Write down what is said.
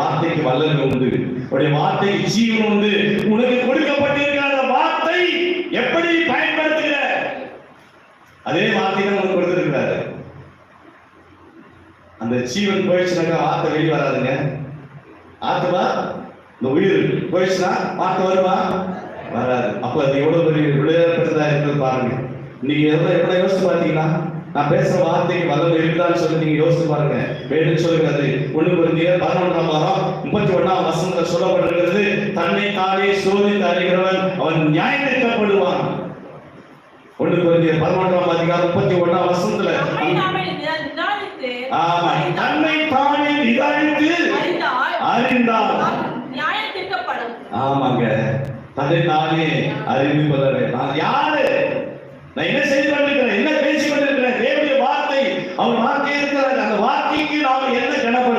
வார்த்தைக்கு வல்லமை உண்டு. உடைய வார்த்தைக்கு ஜீவன் உண்டு. உனக்கு கொடுக்கப்பட்டிருக்கிற வார்த்தை எப்படி பயன்படுத்துகிற? அதே வார்த்தை தான் உனக்கு கொடுத்திருக்கிறாரு. அந்த ஜீவன் போயிடுச்சுனாக்கா வார்த்தை வெளியே வராதுங்க. ஆத்துமா? இந்த உயிர் போயிடுச்சுன்னா வார்த்தை வருமா? வராது. அப்ப அது எவ்வளவு பெரிய விளையாடுறதா இருக்குது பாருங்க. நீங்க எவ்வளவு எவ்வளவு யோசிச்சு பாத்தீங்கன்னா நான் பேசுற வார்த்தைக்கு வல்லமை இருக்குதான்னு சொல்லி நீங்க யோசிச்சு பாருங்க. வேணும் சொல்லுகிறது ஒண்ணு புரிஞ்சிய பதினொன்றாம் வாரம் முப்பத்தி ஒண்ணாம் வசனத்தில் சொல்லப்பட்டிருக்கிறது தன்னை தானே சோதித்து அறிகிறவன் அவன் நியாயப்படுவான் ஒண்ணு புரிஞ்சிய பதினொன்றாம் அதிகாரம் முப்பத்தி நிதா- நிதானித்து ஆமா தன்னை தானே நிதானித்து அறிந்தால் ஆமாங்க. தன்னை தானே அறிந்து கொள்ள வேண்டும். நான் யாரு? நான் என்ன செய்து கொண்டிருக்கிறேன் வார்த்தை அவர் வார்த்தை இருக்கிறார் அந்த வார்த்தைக்கு நாம என்ன கணக்கு